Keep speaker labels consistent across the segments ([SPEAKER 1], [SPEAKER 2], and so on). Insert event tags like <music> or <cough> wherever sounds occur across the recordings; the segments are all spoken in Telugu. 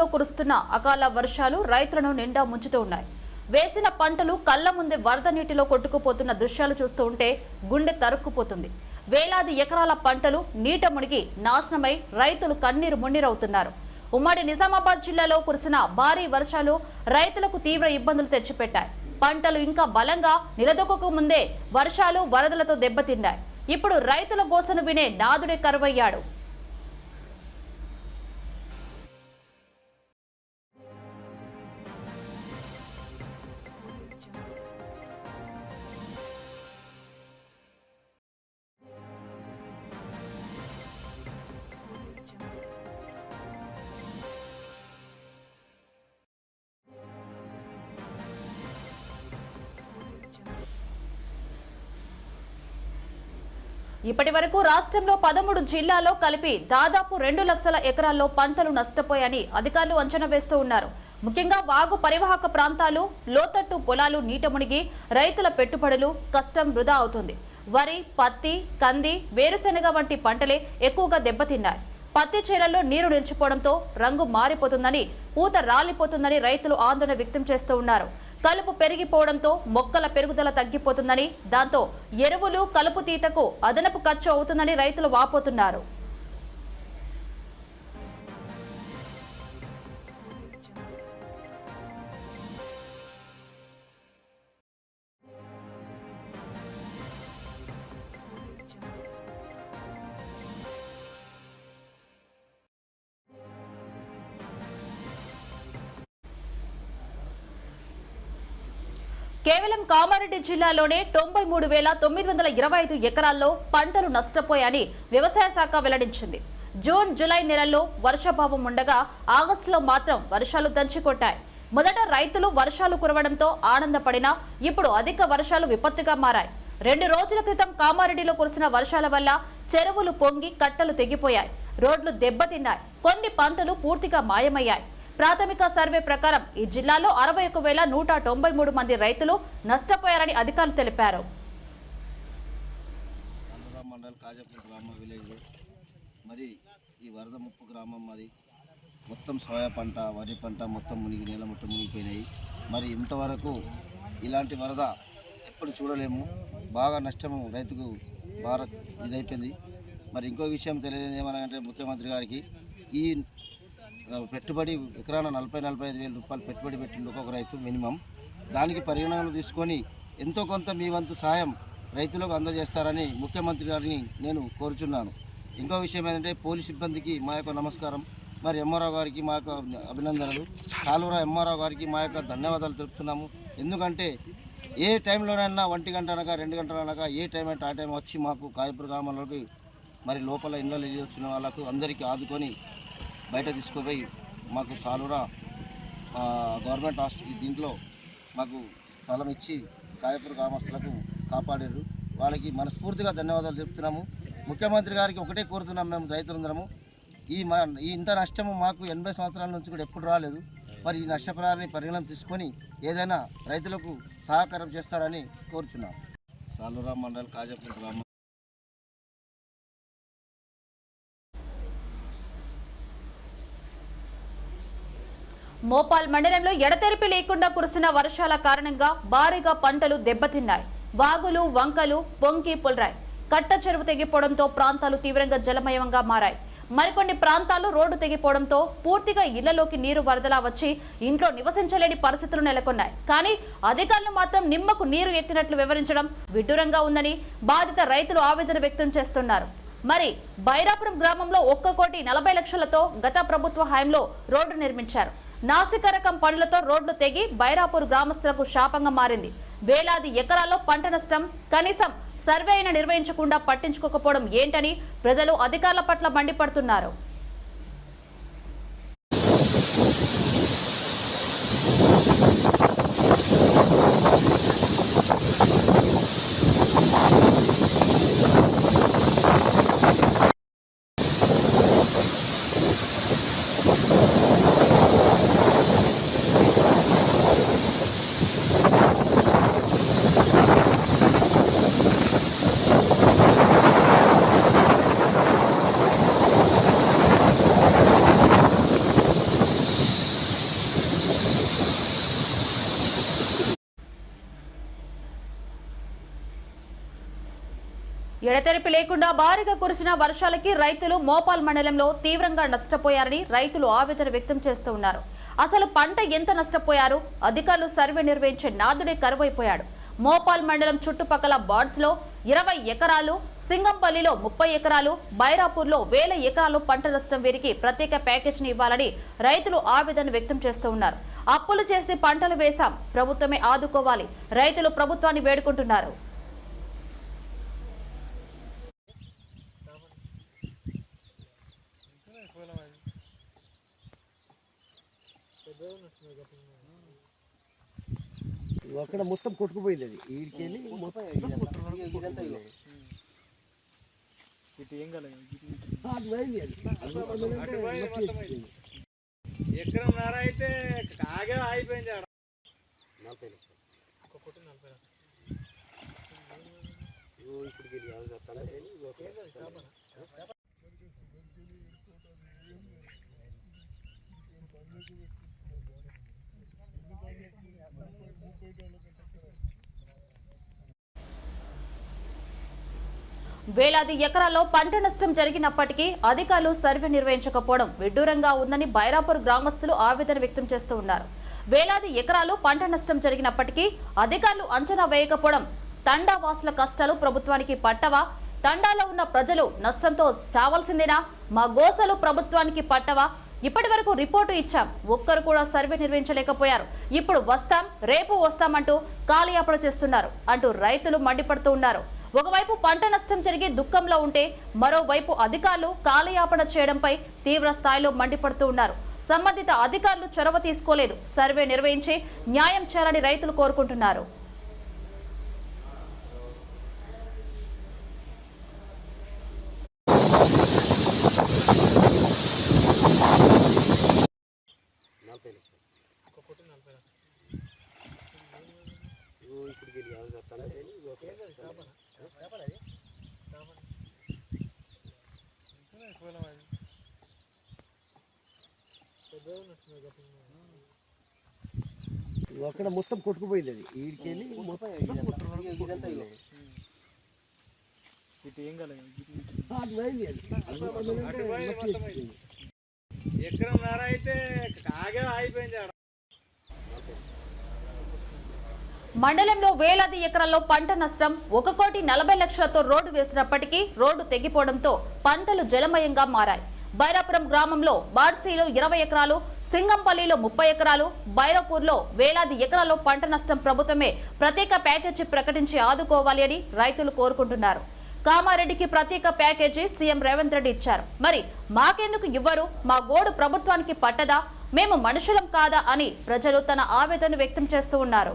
[SPEAKER 1] రాష్ట్రంలో కురుస్తున్న అకాల వర్షాలు రైతులను నిండా ముంచుతూ ఉన్నాయి. వేసిన పంటలు కళ్ళ ముందే వరద నీటిలో కొట్టుకుపోతున్న దృశ్యాలు చూస్తూ ఉంటే గుండె తరుక్కుపోతుంది. వేలాది ఎకరాల పంటలు నీట మునిగి నాశనమై రైతులు కన్నీరు మున్నీరవుతున్నారు. ఉమ్మడి నిజామాబాద్ జిల్లాలో కురిసిన భారీ వర్షాలు రైతులకు తీవ్ర ఇబ్బందులు తెచ్చిపెట్టాయి. పంటలు ఇంకా బలంగా నిలదొక్కక ముందే వర్షాలు వరదలతో దెబ్బతిన్నాయి. ఇప్పుడు రైతుల గోసను వినే నాదుడే కరువయ్యాడు. ఇప్పటి వరకు రాష్ట్రంలో పదమూడు జిల్లాల్లో కలిపి దాదాపు రెండు లక్షల ఎకరాల్లో పంటలు నష్టపోయాయని అధికారులు అంచనా వేస్తూ ఉన్నారు. ముఖ్యంగా వాగు పరివాహక ప్రాంతాలు లోతట్టు పొలాలు నీట మునిగి రైతుల పెట్టుబడులు కష్టం వృధా అవుతుంది. వరి పత్తి కంది వేరుశెనగ వంటి పంటలే ఎక్కువగా దెబ్బతిన్నాయి. పత్తి చేలల్లో నీరు నిలిచిపోవడంతో రంగు మారిపోతుందని పూత రాలిపోతుందని రైతులు ఆందోళన వ్యక్తం చేస్తూ ఉన్నారు. కలుపు పెరిగిపోవడంతో మొక్కల పెరుగుదల తగ్గిపోతుందని దాంతో ఎరువులు కలుపు తీతకు అదనపు ఖర్చు అవుతుందని రైతులు వాపోతున్నారు. కేవలం కామారెడ్డి జిల్లాలోనే తొంభై మూడు వేల తొమ్మిది వందల ఇరవై ఐదు ఎకరాల్లో పంటలు నష్టపోయాయని వ్యవసాయ శాఖ వెల్లడించింది. జూన్ జూలై నెలల్లో వర్షాభావం ఉండగా ఆగస్టులో మాత్రం వర్షాలు దంచికొట్టాయి. మొదట రైతులు వర్షాలు కురవడంతో ఆనందపడినా ఇప్పుడు అధిక వర్షాలు విపత్తుగా మారాయి. రెండు రోజుల క్రితం కామారెడ్డిలో కురిసిన వర్షాల వల్ల చెరువులు పొంగి కట్టలు తెగిపోయాయి. రోడ్లు దెబ్బతిన్నాయి. కొన్ని పంటలు పూర్తిగా మాయమయ్యాయి. ప్రాథమిక సర్వే ప్రకారం ఈ జిల్లాలో అరవై ఒక వేల నూట తొంభై మూడు మంది రైతులు నష్టపోయారని అధికారులు తెలిపారు.
[SPEAKER 2] కాజాపూర్ విలేజ్. మరి ఈ వరద ముప్పు గ్రామం అది. మొత్తం సోయా పంట వరి పంట మొత్తం మునిగి నేల మొత్తం మునిగిపోయినాయి. మరి ఇంతవరకు ఇలాంటి వరద ఎప్పుడు చూడలేము. బాగా నష్టము రైతుకు బాగా ఇదైపోయింది. మరి ఇంకో విషయం తెలియదు ఏమనంటే ముఖ్యమంత్రి గారికి ఈ పెట్టుబడి ఎకరాన నలభై నలభై ఐదు వేల రూపాయలు పెట్టుబడి పెట్టిండు ఒక్కొక్క రైతు మినిమం. దానికి పరిగణనలు తీసుకొని ఎంతో కొంత మీ వంతు సాయం రైతులకు అందజేస్తారని ముఖ్యమంత్రి గారిని నేను కోరుచున్నాను. ఇంకో విషయం ఏంటంటే పోలీస్ సిబ్బందికి మా యొక్క నమస్కారం. మరి ఎంఆర్ఓ గారికి మా యొక్క అభినందనలు. సాలూరా ఎంఆర్ఓ గారికి మా యొక్క ధన్యవాదాలు తెలుపుతున్నాము. ఎందుకంటే ఏ టైంలోనైనా ఒంటి గంట అనగా రెండు గంటలు అనగా ఏ టైం అంటే ఆ టైం వచ్చి మాకు కాయపూర్ గ్రామంలోకి మరి లోపల ఇళ్ళలో వచ్చిన వాళ్ళకు అందరికీ ఆదుకొని బయట తీసుకుపోయి మాకు సాలురా గవర్నమెంట్ హాస్పిటల్ దీంట్లో మాకు స్థలం ఇచ్చి కాయపుర గ్రామస్తులకు కాపాడారు. వాళ్ళకి మనస్ఫూర్తిగా ధన్యవాదాలు చెప్తున్నాము. ముఖ్యమంత్రి గారికి ఒకటే కోరుతున్నాం మేము రైతులందరము ఈ మా ఈ ఇంత నష్టము మాకు ఎనభై సంవత్సరాల నుంచి కూడా ఎప్పుడు రాలేదు. మరి ఈ నష్టపరాన్ని పరిగణన తీసుకొని ఏదైనా రైతులకు సహకారం చేస్తారని కోరుచున్నాం. సాలూరా మండల్ కాజపూర్ గ్రామం.
[SPEAKER 1] మోపాల్ మండలంలో ఎడతెరిపి లేకుండా కురిసిన వర్షాల కారణంగా భారీగా పంటలు దెబ్బతిన్నాయి. వాగులు వంకలు పొంగి పొలరాయి. కట్ట చెరువు తెగిపోవడంతో ప్రాంతాలు తీవ్రంగా జలమయంగా మారాయి. మరికొన్ని ప్రాంతాలు రోడ్డు తెగిపోవడంతో పూర్తిగా ఇళ్ళలోకి నీరు వరదలా వచ్చి ఇంట్లో నివసించలేని పరిస్థితులు నెలకొన్నాయి. కానీ అధికారులు మాత్రం నిమ్మకు నీరు ఎత్తినట్లు వివరించడం విడ్డూరంగా ఉందని బాధిత రైతులు ఆవేదన వ్యక్తం చేస్తున్నారు. మరి బైరాపురం గ్రామంలో ఒక్క కోటి నలభై లక్షలతో గత ప్రభుత్వ హయాంలో రోడ్డు నిర్మించారు. నాసిక రకం పనులతో రోడ్లు తెగి బైరాపూర్ గ్రామస్తులకు శాపంగా మారింది. వేలాది ఎకరాల్లో పంట నష్టం కనీసం సర్వే అయినా నిర్వహించకుండా పట్టించుకోకపోవడం ఏంటని ప్రజలు అధికారుల పట్ల మండిపడుతున్నారు. ఎడతెరిపి లేకుండా భారీగా కురిసిన వర్షాలకి రైతులు మోపాల్ మండలంలో తీవ్రంగా నష్టపోయారని రైతులు ఆవేదన వ్యక్తం చేస్తూ ఉన్నారు. అసలు పంట ఎంత నష్టపోయారు? అధికారులు సర్వే నిర్వహించే నాదుడే కరువైపోయాడు. మోపాల్ మండలం చుట్టుపక్కల బార్డ్స్లో ఇరవై ఎకరాలు సింగంపల్లిలో ముప్పై ఎకరాలు బైరాపూర్లో వేల ఎకరాలు పంట నష్టం వీరికి ప్రత్యేక ప్యాకేజీని ఇవ్వాలని రైతులు ఆవేదన వ్యక్తం చేస్తూ ఉన్నారు. అప్పులు చేసి పంటలు వేశాం ప్రభుత్వమే ఆదుకోవాలి రైతులు ప్రభుత్వాన్ని వేడుకుంటున్నారు.
[SPEAKER 3] అక్కడ మొత్తం కొట్టుకుపోయింది అది వీడికెళ్ళి మొత్తం కొట్టుకుపోయింది.
[SPEAKER 4] ఇటు ఏం కాలేదు ఎకరం నర అయితే ఆగే అయిపోయింది ఆడ
[SPEAKER 3] నలభై లక్షలు.
[SPEAKER 4] ఒక కోటి నలభై లక్షలు.
[SPEAKER 3] ఇప్పుడు ఇది యాభై వస్తాను. ఇది ఒక
[SPEAKER 1] వేలాది ఎకరాల్లో పంట నష్టం జరిగినప్పటికీ అధికారులు సర్వే నిర్వహించకపోవడం విడ్డూరంగా ఉందని బైరాపూర్ గ్రామస్తులు ఆవేదన వ్యక్తం చేస్తూ ఉన్నారు. వేలాది ఎకరాలు పంట నష్టం జరిగినప్పటికీ అధికారులు అంచనా వేయకపోవడం తండా వాసుల కష్టాలు ప్రభుత్వానికి పట్టవా? తండాలో ఉన్న ప్రజలు నష్టంతో చావాల్సిందేనా? మా గోసలు ప్రభుత్వానికి పట్టవా? ఇప్పటి వరకు రిపోర్టు ఇచ్చాం. ఒక్కరు కూడా సర్వే నిర్వహించలేకపోయారు. ఇప్పుడు వస్తాం రేపు వస్తామంటూ కాలయాపన చేస్తున్నారు అంటూ రైతులు మండిపడుతూ ఉన్నారు. ఒకవైపు పంట నష్టం జరిగి దుఃఖంలో ఉంటే మరోవైపు అధికారులు కాలయాపన చేయడంపై తీవ్ర స్థాయిలో మండిపడుతూ ఉన్నారు. సంబంధిత అధికారులు చొరవ తీసుకోలేదు. సర్వే నిర్వహించి న్యాయం చేయాలని రైతులు కోరుకుంటున్నారు
[SPEAKER 3] నలభై లక్షలు.
[SPEAKER 4] ఒక కోటి నలభై లక్షలు.
[SPEAKER 3] ఇగో ఇప్పుడు ఇది యాభై వస్తాను. ఇది ఒక
[SPEAKER 4] చేపనా? చేపనా? ఇంతనే పోయినాం అది. పెద్దగా ఉన్నట్టున్నాయి గట్టిగా.
[SPEAKER 3] ఇగో అక్కడ మొత్తం కొట్టుకుపోయింది అది వీడికెళ్ళి మొత్తం కొట్టుకుపోయింది.
[SPEAKER 4] ఇటు ఏం కాలేదు ఇటు ఇటు.
[SPEAKER 3] అటు పోయింది అది. పోయిందంటే మట్టి ఎక్కిపోయింది.
[SPEAKER 4] ఎకరం నర అయితే
[SPEAKER 1] మండలంలో వేలాది ఎకరాల్లో పంట నష్టం. ఒక కోటి నలభై లక్షలతో రోడ్డు వేసినప్పటికీ రోడ్డు తెగిపోవడంతో పంటలు జలమయంగా మారాయి. బైరాపురం గ్రామంలో బార్సీలో ఇరవై ఎకరాలు సింగంపల్లిలో ముప్పై ఎకరాలు బైరాపూర్లో వేలాది ఎకరాల్లో పంట నష్టం ప్రభుత్వమే ప్రత్యేక ప్యాకేజీ ప్రకటించి ఆదుకోవాలి అని రైతులు కోరుకుంటున్నారు. కామారెడ్డికి ప్రత్యేక ప్యాకేజీ సీఎం రేవంత్ రెడ్డి ఇచ్చారు. మరి మాకెందుకు ఇవ్వరు? మా గోడు ప్రభుత్వానికి పట్టదా? మేము మనుషులం కాదా అని ప్రజలు తన ఆవేదన వ్యక్తం చేస్తూ ఉన్నారు.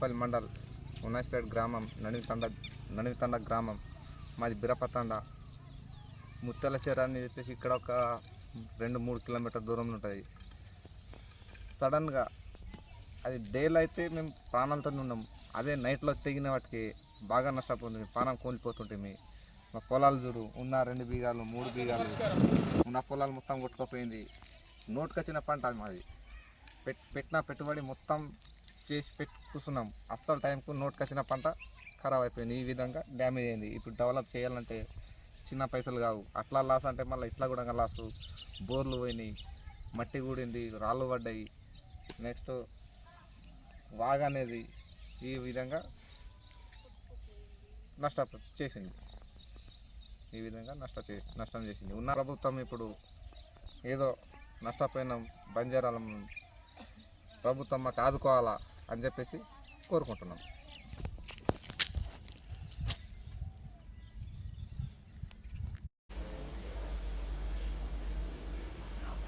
[SPEAKER 5] దర్పల్లి మండల్ ఉన్నాయిపేట గ్రామం నడివితండ నడివితండ గ్రామం. మాది బిరపతండ. ముత్యాల అని చెప్పేసి ఇక్కడ ఒక రెండు మూడు కిలోమీటర్ దూరంలో ఉంటుంది. సడన్గా అది డేలో అయితే మేము ప్రాణాలతో ఉన్నాం. అదే నైట్లో తెగిన వాటికి బాగా నష్టపోతుంది. ప్రాణం కోల్పోతుంటుంది. మా పొలాలు చూడు ఉన్న రెండు బీగాలు మూడు బీగాలు ఉన్న పొలాలు మొత్తం కొట్టుకుపోయింది. నోటుకొచ్చిన పంట అది మాది. పెట్టిన పెట్టుబడి మొత్తం చేసి పెట్టి కూర్చున్నాం అస్సలు టైంకు నోట్కి వచ్చిన పంట ఖరాబ్ అయిపోయింది. ఈ విధంగా డ్యామేజ్ అయింది. ఇప్పుడు డెవలప్ చేయాలంటే చిన్న పైసలు కావు. అట్లా లాస్ అంటే మళ్ళీ ఇట్లా కూడా లాసు. బోర్లు పోయినాయి మట్టి కూడింది రాళ్ళు పడ్డాయి. నెక్స్ట్ వాగ్ అనేది ఈ విధంగా నష్ట చేసింది. ఈ విధంగా నష్ట చే నష్టం చేసింది. ఉన్న ప్రభుత్వం ఇప్పుడు ఏదో నష్టపోయిన బంజారాల ప్రభుత్వం మాకు ఆదుకోవాలా? అని చెప్పేసి కోరుకుంటున్నాం.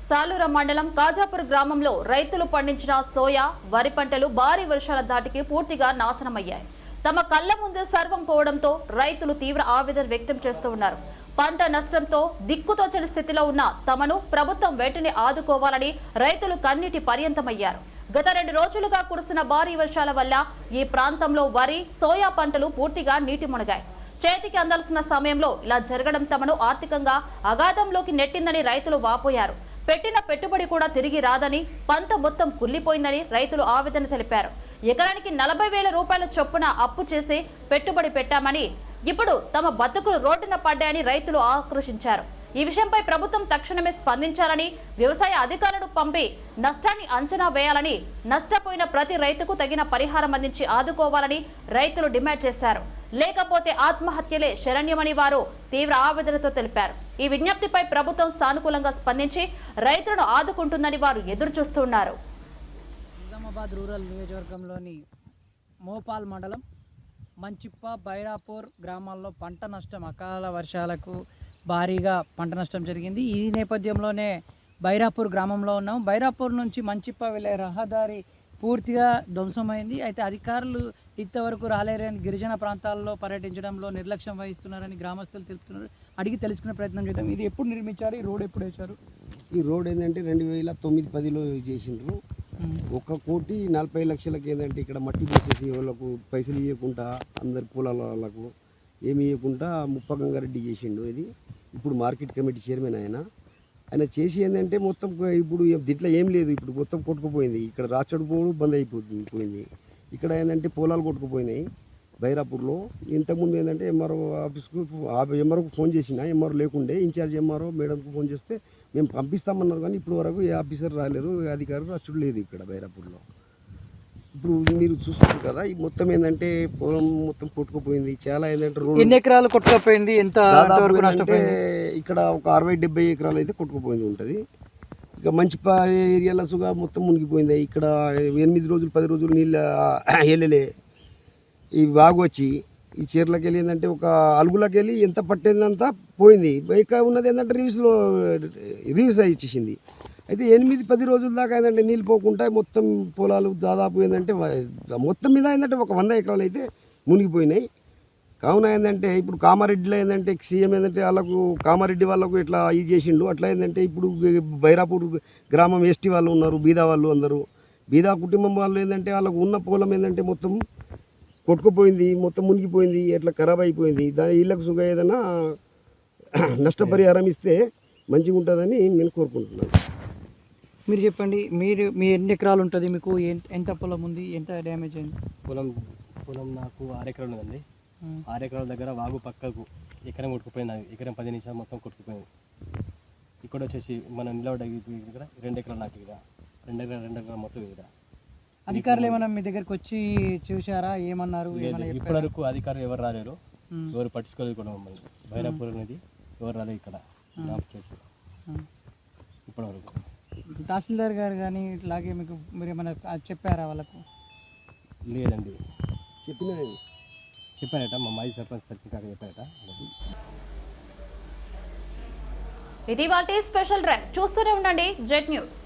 [SPEAKER 1] సాలూర మండలం కాజాపూర్ గ్రామంలో రైతులు పండించిన సోయా వరి పంటలు భారీ వర్షాల ధాటికి పూర్తిగా నాశనమయ్యాయి. తమ కళ్ళ ముందే సర్వం పోవడంతో రైతులు తీవ్ర ఆవేదన వ్యక్తం చేస్తూ ఉన్నారు. పంట నష్టంతో దిక్కుతోచని స్థితిలో ఉన్న తమను ప్రభుత్వం వెంటనే ఆదుకోవాలని రైతులు కన్నీటి పర్యంతమయ్యారు. గత రెండు రోజులుగా కురిసిన భారీ వర్షాల వల్ల ఈ ప్రాంతంలో వరి సోయా పంటలు పూర్తిగా నీటి మునిగాయి. చేతికి అందాల్సిన సమయంలో ఇలా జరగడం తమను ఆర్థికంగా అగాధంలోకి నెట్టిందని రైతులు వాపోయారు. పెట్టిన పెట్టుబడి కూడా తిరిగి రాదని పంట మొత్తం కుల్లిపోయిందని రైతులు ఆవేదన తెలిపారు. ఎకరానికి నలభై వేల రూపాయల చొప్పున అప్పు చేసి పెట్టుబడి పెట్టామని ఇప్పుడు తమ బతుకులు రోడ్డున పడ్డాయని రైతులు ఆకర్షించారు ఈ విషయంపై ప్రభుత్వం తక్షణమే స్పందించాలని వ్యవసాయ అధికారులను పంపి నష్టాన్ని అంచనా వేయాలని నష్టపోయిన ప్రతి రైతుకు తగిన పరిహారం అందించి ఆదుకోవాలని రైతులు డిమాండ్ చేశారు. లేకపోతే ఆత్మహత్యలే శరణ్యమని వారు తీవ్ర ఆవేదనతో తెలిపారు. ఈ విజ్ఞప్తిపై ప్రభుత్వం సానుకూలంగా స్పందించి రైతులను ఆదుకుంటుందని వారు ఎదురు చూస్తున్నారు
[SPEAKER 6] నిజామాబాద్ రూరల్ నియోజకవర్గంలోని మోపాల్ మండలం మంచిప్ప బైరాపూర్ గ్రామాల్లో పంట నష్టం అకాల వర్షాలకు భారీగా పంట నష్టం జరిగింది. ఈ నేపథ్యంలోనే బైరాపూర్ గ్రామంలో ఉన్నాం. బైరాపూర్ నుంచి మంచిప్ప వెళ్ళే రహదారి పూర్తిగా ధ్వంసమైంది. అయితే అధికారులు ఇంతవరకు రాలేరని గిరిజన ప్రాంతాల్లో పర్యటించడంలో నిర్లక్ష్యం వహిస్తున్నారని గ్రామస్తులు తెలుపుతున్నారు. అడిగి తెలుసుకునే ప్రయత్నం చేద్దాం. ఇది ఎప్పుడు నిర్మించారు? ఈ రోడ్ ఎప్పుడు వేశారు?
[SPEAKER 3] ఈ రోడ్ ఏంటంటే రెండు వేల తొమ్మిది పదిలో చేసిండ్రు. ఒక కోటి నలభై లక్షలకి ఏంటంటే ఇక్కడ మట్టి పోసేసి వాళ్ళకు పైసలు ఇవ్వకుండా అందరి పొలాల వాళ్ళకు ఏమి ఇవ్వకుండా ముప్పగంగారెడ్డి చేసిండు ఇది. ఇప్పుడు మార్కెట్ కమిటీ చైర్మన్ ఆయన ఆయన చేసి ఏంటంటే మొత్తం ఇప్పుడు దీంట్లో ఏం లేదు ఇప్పుడు మొత్తం కొట్టుకుపోయింది. ఇక్కడ రాచడు పోవడం బంద్ అయిపోతుంది పోయింది ఇక్కడ ఏంటంటే పొలాలు కొట్టుకుపోయినాయి బైరాపూర్లో. ఇంతకుముందు ఏంటంటే ఎంఆర్ఓ ఆఫీస్కు ఎంఆర్ఓకు ఫోన్ చేసిన ఎంఆర్ఓ లేకుండే ఇన్ఛార్జ్ ఎంఆర్ఓ మేడంకు ఫోన్ చేస్తే మేము పంపిస్తామన్నారు కానీ ఇప్పుడు వరకు ఏ ఆఫీసర్ రాలేరు ఏ అధికారులు అచ్చుడు లేదు ఇక్కడ బైరాపూర్లో. ఇప్పుడు మీరు చూస్తున్నారు కదా ఈ మొత్తం ఏంటంటే పొలం మొత్తం కొట్టుకుపోయింది. చాలా ఏంటంటే రోడ్డు
[SPEAKER 6] ఎన్ని ఎకరాలు కొట్టుకపోయింది? ఎంత
[SPEAKER 3] ఇక్కడ ఒక అరవై డెబ్బై ఎకరాలు అయితే కొట్టుకుపోయింది ఉంటుంది. ఇక మంచి ఏరియాలో సుగా మొత్తం మునిగిపోయింది. ఇక్కడ ఎనిమిది రోజులు పది రోజులు నీళ్ళ <clears throat> వెళ్ళలే. ఈ వాగు వచ్చి ఈ చీరలకు వెళ్ళి ఏంటంటే ఒక అలుగులకు వెళ్ళి ఎంత పట్టేదంతా పోయింది. ఇక ఉన్నది ఏంటంటే రీవ్స్లో రీవ్స్ ఇచ్చేసింది అయితే ఎనిమిది పది రోజుల దాకా ఏంటంటే నీళ్ళు పోకుండా మొత్తం పొలాలు దాదాపు ఏంటంటే మొత్తం మీద ఏంటంటే ఒక వంద ఎకరాలు అయితే మునిగిపోయినాయి. కావున ఏంటంటే ఇప్పుడు కామారెడ్డిలో ఏంటంటే సీఎం ఏంటంటే వాళ్ళకు కామారెడ్డి వాళ్ళకు ఇట్లా ఇది చేసిండు. అట్లా ఏంటంటే ఇప్పుడు బైరాపూర్ గ్రామం ఎస్టీ వాళ్ళు ఉన్నారు బీదా వాళ్ళు అందరూ. బీదా కుటుంబం వాళ్ళు ఏంటంటే వాళ్ళకు ఉన్న పొలం ఏంటంటే మొత్తం కొట్టుకుపోయింది మొత్తం మునిగిపోయింది ఎట్లా ఖరాబ్ అయిపోయింది. దాని ఇళ్ళకు సుఖ ఏదైనా నష్టపరిహారం ఇస్తే మంచిగా ఉంటుందని నేను కోరుకుంటున్నాను.
[SPEAKER 6] మీరు చెప్పండి మీరు మీ ఎన్ని ఎకరాలు ఉంటుంది మీకు? ఎంత పొలం ఉంది? ఎంత డ్యామేజ్ అయింది?
[SPEAKER 7] పొలం పొలం నాకు ఆరు ఎకరాలు ఉందండి. ఆరు ఎకరాల దగ్గర వాగు పక్కకు ఎకరం కొట్టుకుపోయింది. ఎకరం పది నిమిషాలు మొత్తం కొట్టుకుపోయింది. ఇక్కడ వచ్చేసి మన నిలబడ్డ ఈ దగ్గర రెండు ఎకరాలు నాకు ఇక్కడ. రెండు ఎకరాలు రెండు ఎకరాలు మొత్తం ఇక్కడ.
[SPEAKER 6] అధికారులు ఏమైనా మీ దగ్గరికి వచ్చి చూసారా ఏమన్నారు?
[SPEAKER 7] ఇప్పటి? వరకు అధికారులు ఎవరు రాలేరు. ఎవరు పట్టించుకోలేదు కూడా మమ్మల్ని. బైరాపూర్ అనేది ఎవరు రాలేదు ఇక్కడ. ఇప్పటి వరకు.
[SPEAKER 6] తహసీల్దార్ గారు కానీ ఇట్లాగే మీకు మీరు ఏమైనా చెప్పారా వాళ్ళకు?
[SPEAKER 7] లేదండి.
[SPEAKER 3] చెప్పిన
[SPEAKER 7] చెప్పారట మా మాజీ సర్పంచ్ సచిన్ కాక చెప్పారట.
[SPEAKER 1] ఇది వాటి స్పెషల్ ర్యాంక్ చూస్తూనే ఉండండి జెట్ న్యూస్.